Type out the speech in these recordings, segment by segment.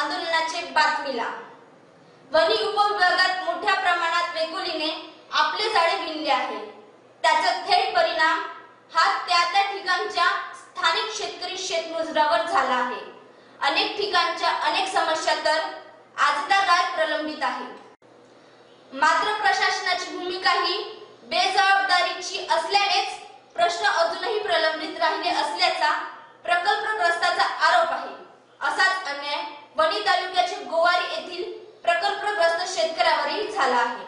आंदोलनाचे बातमीला. वनी उपविभागात मोठ्या प्रमाणात वेकोलीने आपले जाळे विणले आहे. त्याचा थेट परिणाम हा त्या त्या ठिकाणच्या स्थानिक शेतकरी शेतमजुरावर झाला आहे. अनेक ठिकाणच्या अनेक समस्या तर आजतागायत प्रलंबित आहेत मात्र प्रशासनाची भूमिका ही बेजबाबदारीची असल्यानेच प्रश्न अजूनही प्रलंबित राहिले असल्याचा प्रकल्पग्रस्ताचा आरोप आहे. असाच अन्याय वणी तालुक्याचे गोवारी येथील प्रकल्पग्रस्त शेतकऱ्यावरही झाला आहे.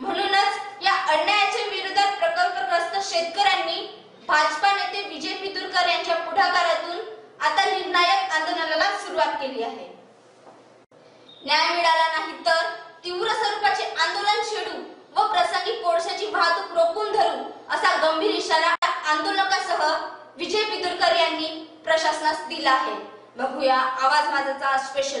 म्हणूनच या अन्यायाच्या विरोधात प्रकल्पग्रस्त शेतकऱ्यांनी भाजपा नेते विजय पितुरकर यांच्या पुढाकारातून आता निर्णायक आंदोलनाला सुरुवात केली आहे. न्याय मिळाला नाही तर तीव्र स्वरूपाचे आंदोलन छेडू व प्रसंगी कोळशाची वाहतूक रोखून धरू असा गंभीर इशारा आंदोलकासह विजय पितुरकर यांनी प्रशासनास दिला आहे. बघूया. आवाज माझाचा स्पेशल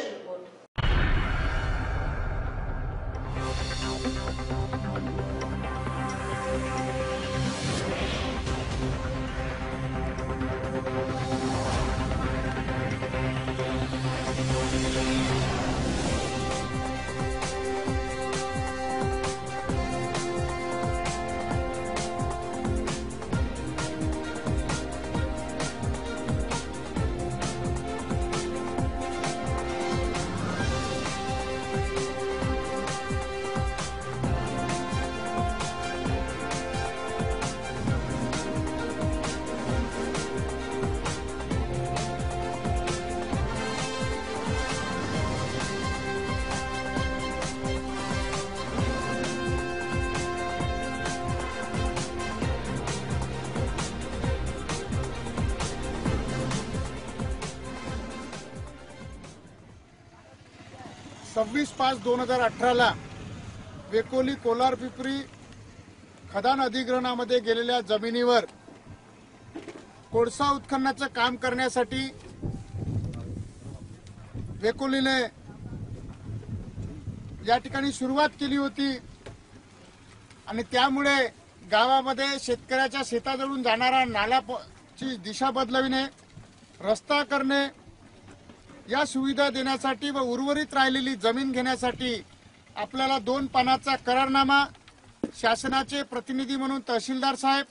सव्वीस पाच दोन हजार अठराला वेकोली कोलार पिपरी खदान अधिग्रहणामध्ये गेलेल्या जमिनीवर कोळसा उत्खननाचं काम करण्यासाठी वेकोलीने या ठिकाणी सुरुवात केली होती. आणि त्यामुळे गावामध्ये शेतकऱ्याच्या शेताजवळून जाणारा नाला ची दिशा बदलविणे रस्ता करणे या सुविधा देण्यासाठी व उर्वरित राहिलेली जमीन घेण्यासाठी आपल्याला दोन पानाचा करारनामा शासनाचे प्रतिनिधी म्हणून तहसीलदार साहेब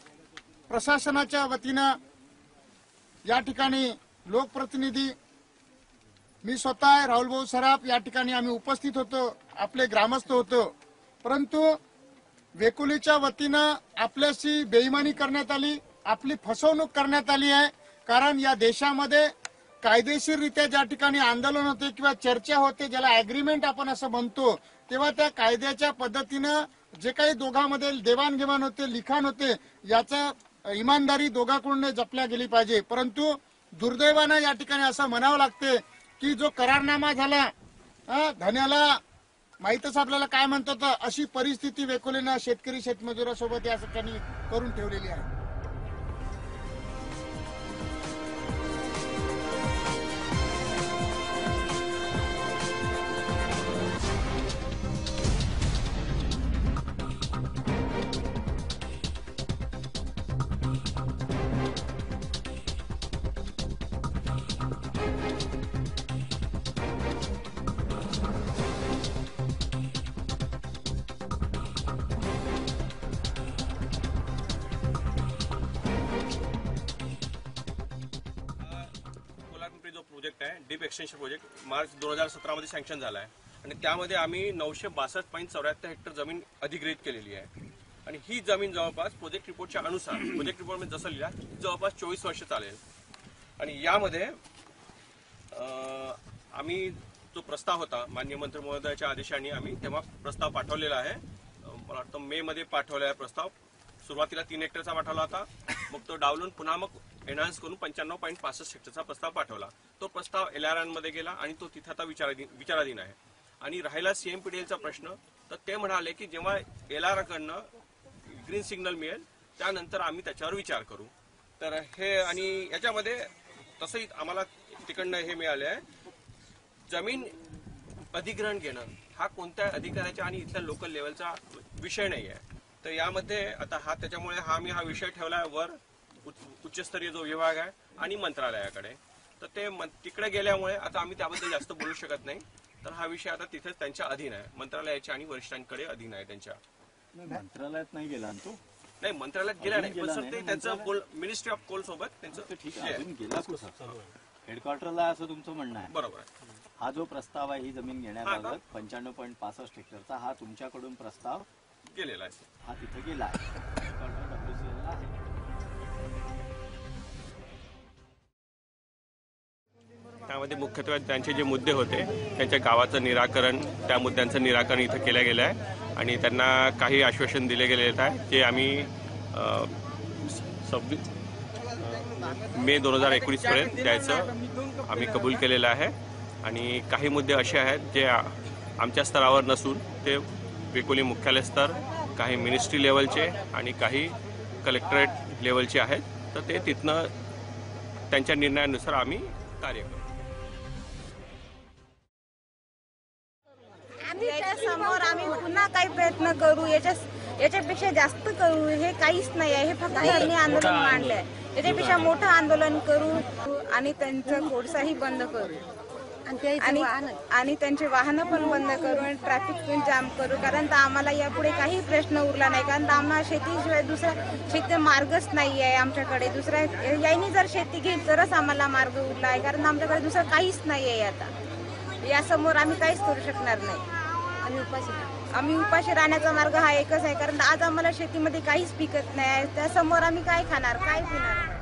प्रशासनाच्या वतीनं या ठिकाणी लोकप्रतिनिधी मी स्वतः राहुलभाऊ सराफ या ठिकाणी आम्ही उपस्थित होतो आपले ग्रामस्थ होतो. परंतु वेकुलीच्या वतीनं आपल्याशी बेईमानी करण्यात आली आपली फसवणूक करण्यात आली आहे कारण या देशामध्ये कायदेशीररित्या ज्या ठिकाणी आंदोलन होते किंवा चर्चा होते ज्याला अग्रीमेंट आपण असं म्हणतो तेव्हा त्या कायद्याच्या पद्धतीनं जे काही दोघांमध्ये देवाणघेवाण होते लिखाण होते याचा इमानदारी दोघांकडून जपल्या गेली पाहिजे. परंतु दुर्दैवानं या ठिकाणी असं म्हणावं लागते की जो करारनामा झाला धन्याला माहितच आपल्याला काय म्हणतात अशी परिस्थिती वेकोलीनं शेतकरी शेतमजुरासोबत या ठिकाणी करून ठेवलेली आहे. प्रोजेक्ट आहे डीप एक्सटेन्शन प्रोजेक्ट मार्च दोन हजार सतरामध्ये सँक्शन झाला आहे आणि त्यामध्ये आम्ही नऊशे बासष्ट पॉईंट चौऱ्याहत्तर हेक्टर जमीन अधिग्रहित केलेली आहे. आणि ही जमीन जवळपास प्रोजेक्ट रिपोर्टच्या अनुसार प्रोजेक्ट रिपोर्टमध्ये जसं लिहिला जवळपास चोवीस वर्ष चालेल. आणि यामध्ये आम्ही जो प्रस्ताव होता मान्य मंत्री महोदयाच्या आदेशाने आम्ही तेव्हा प्रस्ताव पाठवलेला आहे. मला वाटतं मे मध्ये पाठवलेला आहे प्रस्ताव. सुरुवातीला तीन हेक्टरचा पाठवला होता. मग तो डावलून पुन्हा मग एनहान्स करून पंच्याण्णव पॉईंट पासष्ट हेक्टरचा प्रस्ताव पाठवला. तो प्रस्ताव एल आरमध्ये गेला आणि तो तिथं आता विचाराधीन विचाराधीन आहे. आणि राहिला सीएमपीडीएलचा प्रश्न तर ते म्हणाले की जेव्हा एल आर कडनं ग्रीन सिग्नल मिळेल त्यानंतर आम्ही त्याच्यावर विचार करू. तर हे आणि याच्यामध्ये तसंही आम्हाला तिकडनं हे मिळाले आहे जमीन अधिग्रहण घेणं हा कोणत्या अधिकाऱ्याच्या आणि इथल्या लोकल लेवलचा विषय नाही आहे तर यामध्ये आता हा त्याच्यामुळे हा मी हा विषय ठेवला आहे वर उच्च- उच्चस्तरीय जो विभाग आहे आणि मंत्रालयाकडे. तर ते तिकडे गेल्यामुळे आता आम्ही त्याबद्दल जास्त बोलू शकत नाही. तर हा विषय आता तिथेच त्यांच्या अधीन आहे. मंत्रालयाच्या आणि वरिष्ठांकडे अधीन आहे त्यांच्या. मंत्रालयात नाही गेला तो? नाही मंत्रालयात गेला नाही. पण सर ते त्यांचं कोल मिनिस्ट्री ऑफ कोल सोबत त्यांचं ठीक आहे. गेला हेडक्वार्टरला असं तुमचं म्हणणं आहे? बरोबर आहे. हा जो प्रस्ताव आहे ही जमीन घेण्याबाबत? पंच्याण्णव पॉईंट पासष्ट हेक्टरचा हा तुमच्याकडून प्रस्ताव गेलेला आहे. हा तिथे गेला त्यामध्ये मुख्यत्वे त्यांचे जे मुद्दे होते त्यांच्या गावाचं निराकरण त्या मुद्द्यांचं निराकरण इथं केलं गेलं आहे. आणि त्यांना काही आश्वासन दिले गेले आहे जे आम्ही सव्वीस मे दोन हजार एकोणीसपर्यंत द्यायचं आम्ही कबूल केलेलं आहे. आणि काही मुद्दे असे आहेत जे आमच्या स्तरावर नसून ते वेकोली मुख्यालय स्तर काही मिनिस्ट्री लेवलचे आणि काही कलेक्टरेट लेवलचे आहेत. तर ते तिथनं त्यांच्या निर्णयानुसार आम्ही कार्य करू समोर आम्ही पुन्हा काही प्रयत्न करू याच्या याच्यापेक्षा जास्त करू हे काहीच नाही आहे. हे फक्त त्यांनी आंदोलन मांडलंय. याच्यापेक्षा मोठं आंदोलन. करू आणि त्यांचं कोळसाही बंद करू. आणि आणि त्यांचे वाहनं पण बंद करू आणि ट्रॅफिक पण जाम करू कारण तर आम्हाला यापुढे काही प्रश्न उरला नाही कारण तर आम्हाला शेतीशिवाय दुसरा शेती मार्गच नाही आहे आमच्याकडे. दुसऱ्या याने जर शेती घेईल तरच आम्हाला मार्ग उरला आहे कारण आमच्याकडे दुसरं काहीच नाही आहे आता. यासमोर आम्ही काहीच करू शकणार नाही. आम्ही उपाशी राहण्याचा मार्ग हा एकच आहे कारण आज आम्हाला शेतीमध्ये काहीच पिकत नाही त्यासमोर आम्ही काय खाणार काय पिणार?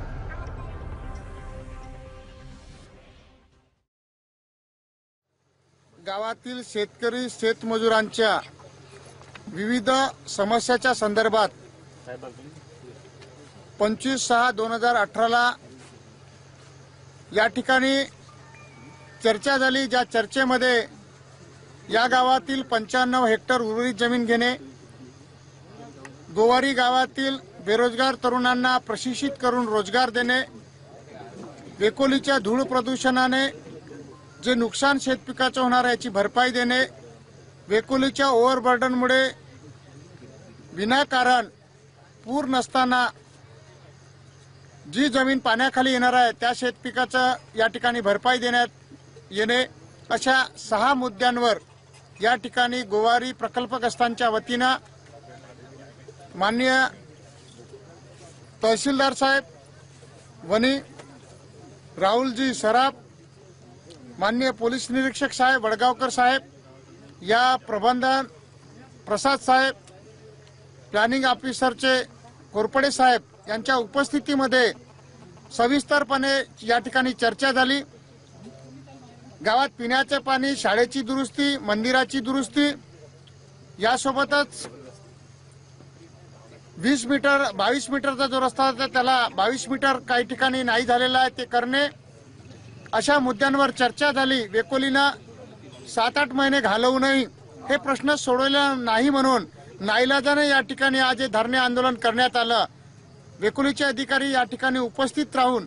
गावातील शेतकरी शेतमजुरांच्या विविध समस्याच्या संदर्भात पंचवीस सहा दोन हजार अठराला या ठिकाणी चर्चा झाली. ज्या चर्चेमध्ये या गावातील पंच्याण्णव हेक्टर उर्वरित जमीन घेणे गोवारी गावातील बेरोजगार तरुणांना प्रशिक्षित करून रोजगार देणे वेकोलीच्या धूळ प्रदूषणाने जे नुकसान शेतपिकाचं होणार आहे याची भरपाई देणे वेकोलीच्या ओव्हरबर्डनमुळे विनाकारण पूर नसताना जी जमीन पाण्याखाली येणार आहे त्या शेतपिकाचं या ठिकाणी भरपाई देण्यात येणे अशा सहा मुद्द्यांवर या ठिकाणी गोवारी प्रकल्पग्रस्तांच्या वतीनं माननीय तहसीलदार साहेब वनी राहुलजी सराफ माननीय पोलीस निरीक्षक साहेब वडगावकर साहेब या प्रबंधन प्रसाद साहेब प्लॅनिंग ऑफिसरचे कोरपडे साहेब यांच्या उपस्थितीमध्ये सविस्तरपणे या ठिकाणी चर्चा झाली. गावात पिण्याचे पाणी शाळेची दुरुस्ती मंदिराची दुरुस्ती यासोबतच वीस मीटर बावीस मीटरचा जो रस्ता होता त्याला बावीस मीटर काही ठिकाणी नाही झालेला आहे ते करणे. अशा मुद्द्यांवर चर्चा झाली. वेकोलीनं सात आठ महिने घालवूनही हे प्रश्न सोडवले नाही म्हणून नाईलाजाने या ठिकाणी आज हे धरणे आंदोलन करण्यात आलं. वेकोलीचे अधिकारी या ठिकाणी उपस्थित राहून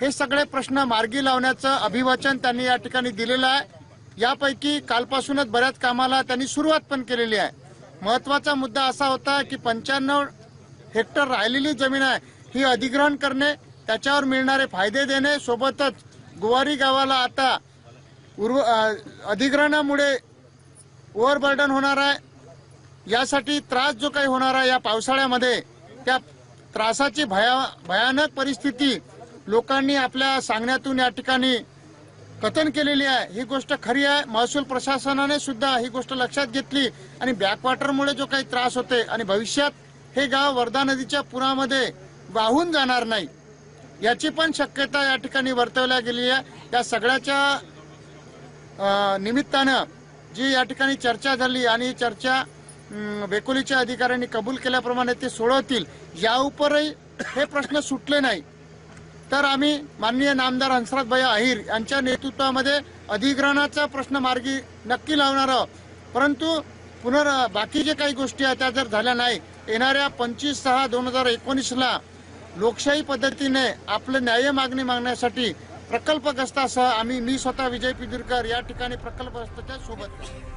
हे सगळे प्रश्न मार्गी लावण्याचं अभिवाचन त्यांनी या ठिकाणी दिलेलं आहे. यापैकी कालपासूनच बऱ्याच कामाला त्यांनी सुरुवात पण केलेली आहे. महत्त्वाचा मुद्दा असा होता की पंच्याण्णव हेक्टर राहिलेली जमीन आहे ही अधिग्रहण करणे त्याच्यावर मिळणारे फायदे देणे सोबतच गुवारी गावाला आता उर्व अधिग्रहणामुळे ओव्हरबर्डन होणार आहे. यासाठी त्रास जो काही होणार आहे या पावसाळ्यामध्ये त्या त्रासाची भया भयानक परिस्थिती लोकांनी आपल्या सांगण्यातून या ठिकाणी कथन केलेली आहे. ही गोष्ट खरी आहे. महसूल प्रशासनाने सुद्धा ही गोष्ट लक्षात घेतली आणि बॅकवॉटरमुळे जो काही त्रास होते आणि भविष्यात हे गाव वर्धा नदीच्या पुरामध्ये वाहून जाणार नाही. याची पण शक्यता या ठिकाणी वर्तवल्या गेली आहे. या सगळ्याच्या निमित्तानं जी या ठिकाणी चर्चा झाली आणि चर्चा वेकोलीच्या अधिकाऱ्यांनी कबूल केल्याप्रमाणे ते सोडवतील या उपरही हे प्रश्न सुटले नाही. तर आम्ही माननीय नामदार हंसराजभाई अहिर यांच्या नेतृत्वामध्ये अधिग्रहणाचा प्रश्न मार्गी नक्की लावणार आहोत. परंतु पुनर बाकी जे काही गोष्टी आहेत त्या जर झाल्या नाही येणाऱ्या पंचवीस सहा दोन हजार एकोणीसला लोकशाही पद्धतीने आपलं न्याय मागणी मागण्यासाठी प्रकल्पग्रस्तासह आम्ही मी स्वतः विजय पिदुरकर या ठिकाणी प्रकल्पग्रस्ताच्या सोबत